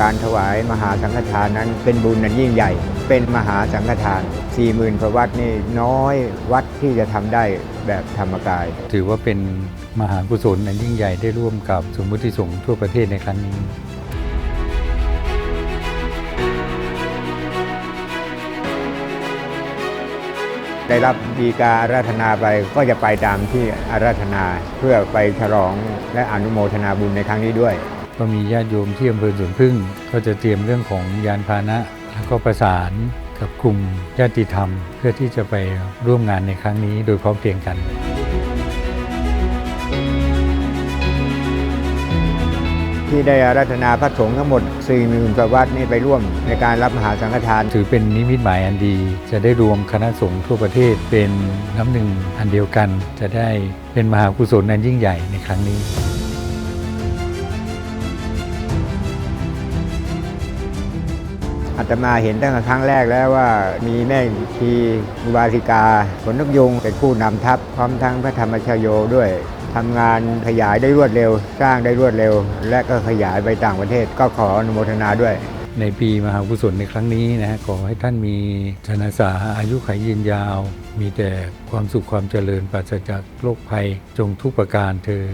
การถวายมหาสังฆทานนั้นเป็นบุญนั้นยิ่งใหญ่ เป็นมหาสังฆทาน 40,000กว่าวัดนี่น้อยวัดที่จะทำได้แบบธรรมกาย ถือว่าเป็นมหากุศลอันยิ่งใหญ่ได้ร่วมกับสมมุติสงฆ์ทั่วประเทศในครั้งนี้ได้รับดีกาอาราธนาไปก็จะไปตามที่อาราธนาเพื่อไปฉลองและอนุโมทนาบุญในครั้งนี้ด้วย ก็มีญาติโยมที่อำเภอสวนพึ่ง ก็จะเตรียมเรื่องของยานพาหนะ แล้วก็ประสานกับกลุ่มญาติธรรม เพื่อที่จะไปร่วมงานในครั้งนี้โดยพร้อมเพรียงกันที่ได้อาราธนาพระสงฆ์ทั้งหมด40,000กว่าวัดนี่ไปร่วมในการรับมหาสังฆทาน ถือเป็นนิมิตหมายอันดี จะได้รวมคณะสงฆ์ทั่วประเทศเป็นน้ำหนึ่งอันเดียวกัน จะได้เป็นมหากุศลอันยิ่งใหญ่ในครั้งนี้ อาตมาเห็นตั้งแต่ครั้งแรกแล้วว่ามีแม่ชีอุบาสิกาผลนกยุงเป็นผู้นำทัพพร้อมทั้งพระธรรมชโยด้วยทำงานขยายได้รวดเร็ว สร้างได้รวดเร็ว และก็ขยายไปต่างประเทศก็ขออนุโมทนาด้วย ในปีมหากุศลในครั้งนี้นะ ขอให้ท่านมีชนะสาอายุขัยยืนยาว มีแต่ความสุขความเจริญปราศจากโรคภัยจงทุกประการเธอ